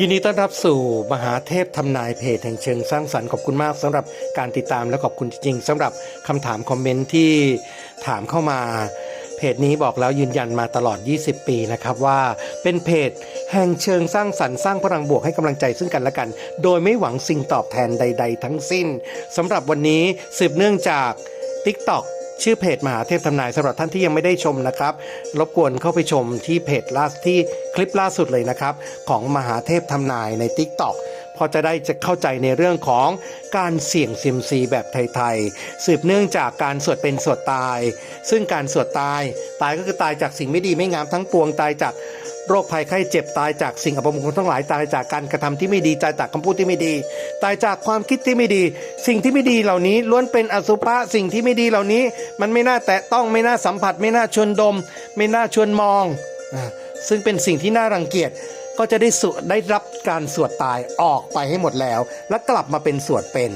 ยินดีต้อนรับสู่มหาเทพทำนายเพจแห่งเชิงสร้างสรรค์ขอบคุณมากสำหรับการติดตามและขอบคุณจริงๆสำหรับคำถามคอมเมนต์ที่ถามเข้ามาเพจนี้บอกแล้วยืนยันมาตลอด 20 ปีนะครับว่าเป็นเพจแห่งเชิงสร้างสรรค์สร้างพลังบวกให้กำลังใจซึ่งกันและกัน โดยไม่หวังสิ่งตอบแทนใด ๆ ทั้งสิ้นสำหรับวันนี้สืบเนื่องจาก TikTok ชื่อเพจมหาเทพทำนายสำหรับท่านที่ยังไม่ได้ชมนะครับ รบกวนเข้าไปชมที่เพจล่าที่คลิปล่าสุดเลยนะครับ ของมหาเทพทำนายใน TikTok พอจะได้จะเข้าใจในเรื่องของการเสี่ยงซิมซีแบบไทยๆ สืบเนื่องจากการสวดเป็นสวดตาย ซึ่งการสวดตาย ตายก็คือตายจากสิ่งไม่ดีไม่งามทั้งปวงตายจาก โรคภัยไข้เจ็บตายจากสิ่งอัปมงคลทั้งหลายตายจากการกระทำที่ไม่ดีตายจากคำพูดที่ไม่ดี ตายจากความคิดที่ไม่ดี สิ่งที่ไม่ดีเหล่านี้ล้วนเป็นอสุภะสิ่งที่ไม่ดีเหล่านี้ มันไม่น่าแตะต้องไม่น่าสัมผัส ไม่น่าชวนดม ไม่น่าชวนมอง ซึ่งเป็นสิ่งที่น่ารังเกียจก็จะได้สวดได้รับการสวดตายออกไปให้หมดแล้ว และกลับมาเป็นสวดเป็น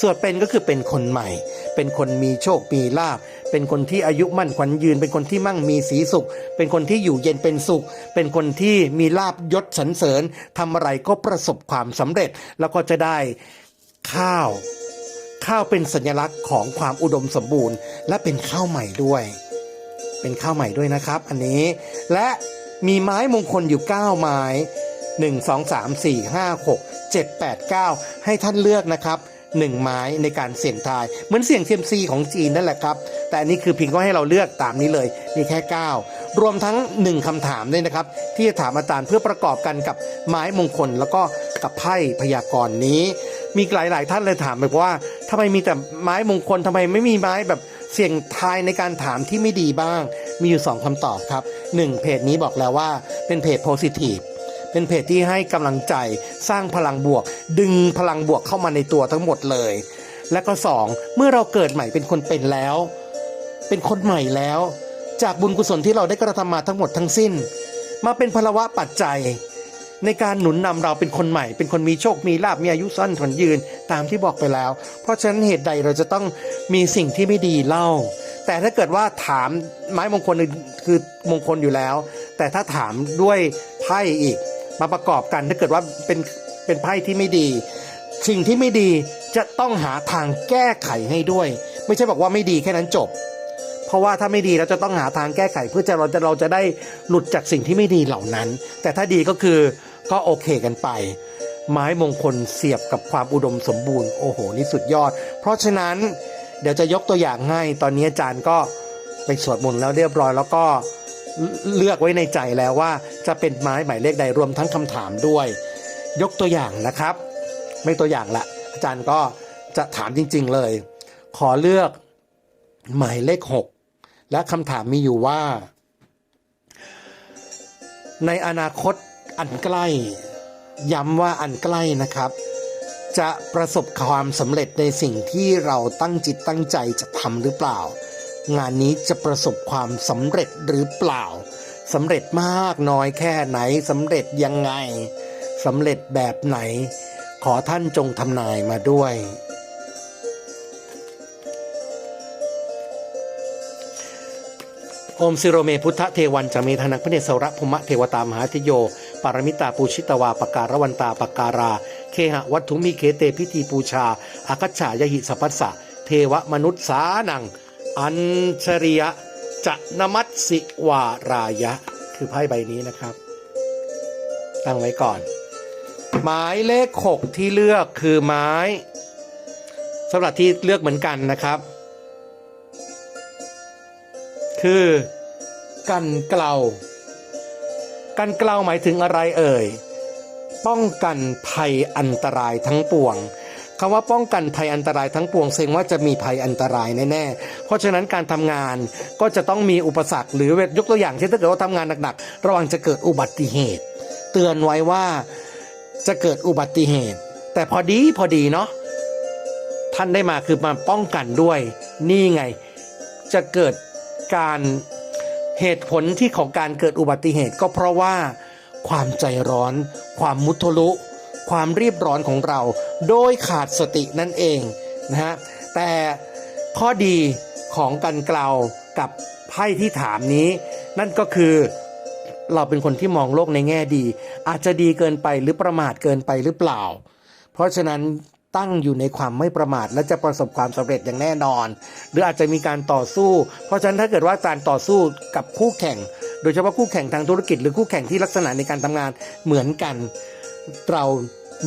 สวดเป็นก็คือเป็นคนใหม่ เป็นคนมีโชคมีลาภ เป็นคนที่อายุมั่นขวัญยืน เป็นคนที่มั่งมีสีสุข เป็นคนที่อยู่เย็นเป็นสุข เป็นคนที่มีลาบยศสรรเสริญทำอะไรก็ประสบความสำเร็จ แล้วก็จะได้ข้าว ข้าวเป็นสัญลักษณ์ของความอุดมสมบูรณ์ และเป็นข้าวใหม่ด้วย เป็นข้าวใหม่ด้วยนะครับ อันนี้และมีไม้มงคลอยู่ 9 ไม้ 1 2 3 4 5 6 7 8 9 ให้ท่านเลือกนะครับ 1 ไม้ในการเสี่ยงทาย เหมือนเสี่ยงเซียมซีของจีนนั่นแหละครับ แต่อันนี้คือพียงก็ให้เราเลือกตามนี้เลยมีแค่ 9 รวมทั้ง 1คำถามด้วยนะครับ ที่จะถามอาจารย์เพื่อประกอบกันกับไม้มงคล แล้วก็กับไพ่พยากรณ์นี้ มีหลาย ๆ ท่านเลยถามแบบว่าทำไมมีแต่ไม้มงคลทำไมไม่มีไม้แบบเสี่ยงทายในการถามที่ไม่ดีบ้าง มีอยู่ 2คำตอบครับ 1. เพจนี้บอกแล้วว่าเป็นเพจโพซิทีฟ เป็นเพจที่ให้กำลังใจสร้างพลังบวก ดึงพลังบวกเข้ามาในตัวทั้งหมดเลย และก็ 2. เมื่อเราเกิดใหม่เป็นคนเป็นแล้ว เป็นคนใหม่แล้ว จากบุญกุศลที่เราได้กระทำมาทั้งหมดทั้งสิ้น มาเป็นพลวะปัจจัย ในการหนุนนำเราเป็นคนใหม่ เป็นคนมีโชคมีลาบมีอายุสั้นขวัญยืนตามที่บอกไปแล้ว เพราะฉะนั้นเหตุใดเราจะต้องมีสิ่งที่ไม่ดีเล่าแต่ถ้าเกิดว่าถามไม้มงคลคือมงคลอยู่แล้ว แต่ถ้าถามด้วยไพ่อีก มาประกอบกัน ถ้าเกิดว่าเป็นเป็นไพ่ที่ไม่ดี สิ่งที่ไม่ดีจะต้องหาทางแก้ไขให้ด้วย ไม่ใช่บอกว่าไม่ดีแค่นั้นจบ เพราะว่าถ้าไม่ดีเราจะต้องหาทางแก้ไข เพื่อจะเราจะเราจะได้หลุดจากสิ่งที่ไม่ดีเหล่านั้น แต่ถ้าดีก็คือก็โอเคกันไป ไม้มงคลเสียบกับความอุดมสมบูรณ์โอ้โหนี่สุดยอด เพราะฉะนั้นเดี๋ยวจะยกตัวอย่างให้ตอนนี้อาจารย์ก็ไปสวดมนต์แล้วเรียบร้อยแล้วก็ เลือกไว้ในใจแล้วว่าจะเป็นไม้หมายเลขใดรวมทั้งคำถามด้วย ยกตัวอย่างนะครับ ไม่ตัวอย่างละอาจารย์ก็จะถามจริง ๆเลย ขอเลือกหมายเลขหกและคำถามมีอยู่ว่า ในอนาคตอันใกล้ ย้ำว่าอันใกล้นะครับ จะประสบความสำเร็จในสิ่งที่เราตั้งจิตตั้งใจจะทำหรือเปล่า งานนี้จะประสบความสำเร็จหรือเปล่าสำเร็จมากน้อยแค่ไหนสำเร็จยังไงสำเร็จแบบไหน ขอท่านจงทำนายมาด้วย อมสิโรเมพุทธเทวันจะเมธนังพระเนสระภมะเทวตามหาทิโย ปารมิตาปูชิตวาปการวันตาปการา เคหะวัตถุมิเคเตพิธีปูชาอาคัจฉายหิสัพพสสะเทวมนุษย์สานัง อัญชริยะจะนมัตสิวารายะ คือไพ่ใบนี้นะครับ ตั้งไว้ก่อน หมายเลขหกที่เลือกคือไม้สำหรับที่เลือกเหมือนกันนะครับ คือกันเกลากันเกลาหมายถึงอะไรเอ่ย ป้องกันภัยอันตรายทั้งปวง คำว่าป้องกันภัยอันตรายทั้งปวงเซงว่าจะมีภัยอันตรายแน่ๆ เพราะฉะนั้นการทำงานก็จะต้องมีอุปสรรค หรือยกตัวอย่างเช่นถ้าเกิดว่าทำงานหนักๆระวังจะเกิดอุบัติเหตุ เตือนไว้ว่าจะเกิดอุบัติเหตุ แต่พอดีพอดีเนาะท่านได้มาคือมาป้องกันด้วย นี่ไงจะเกิดการเหตุผลที่ของการเกิดอุบัติเหตุก็เพราะว่าความใจร้อน ความมุทะลุ ความรีบร้อนของเรา โดยขาดสตินั่นเองนะฮะแต่ข้อดีของกันเกลากับไพ่ที่ถามนี้ นั่นก็คือเราเป็นคนที่มองโลกในแง่ดี อาจจะดีเกินไปหรือประมาทเกินไปหรือเปล่า เพราะฉะนั้นตั้งอยู่ในความไม่ประมาทและจะประสบความสำเร็จอย่างแน่นอน หรืออาจจะมีการต่อสู้ เพราะฉะนั้นถ้าเกิดว่าการต่อสู้กับคู่แข่ง โดยเฉพาะคู่แข่งทางธุรกิจ หรือคู่แข่งที่ลักษณะในการทำงานเหมือนกัน เรา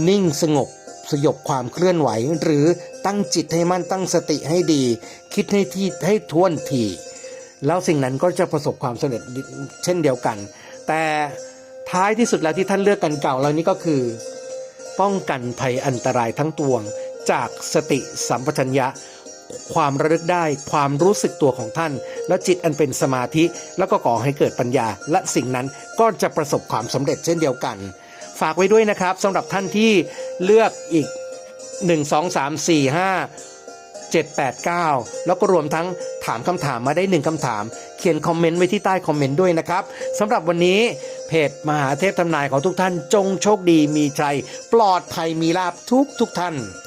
นิ่งสงบสยบความเคลื่อนไหว หรือตั้งจิตให้มั่นตั้งสติให้ดี คิดให้ที่ให้ทวนทีแล้วสิ่งนั้นก็จะประสบความสำเร็จเช่นเดียวกัน แต่ท้ายที่สุดแล้วที่ท่านเลือกกันเก่าเรานี้ก็คือ ป้องกันภัยอันตรายทั้งปวง จากสติสัมปชัญญะ ความระลึกได้ความรู้สึกตัวของท่าน และจิตอันเป็นสมาธิ แล้วก็ก่อให้เกิดปัญญา และสิ่งนั้นก็จะประสบความสำเร็จเช่นเดียวกัน ฝากไว้ด้วยนะครับสำหรับท่านที่เลือกอีก 1 2 3 4 5 7 8 9 แล้วก็รวมทั้งถามคำถามมาได้ 1คำถาม เขียนคอมเมนต์ไว้ที่ใต้คอมเมนต์ด้วยนะครับสำหรับวันนี้เพจมหาเทพทำนายของทุกท่านจงโชคดีมีชัยปลอดภัยมีลาบทุกทุกท่าน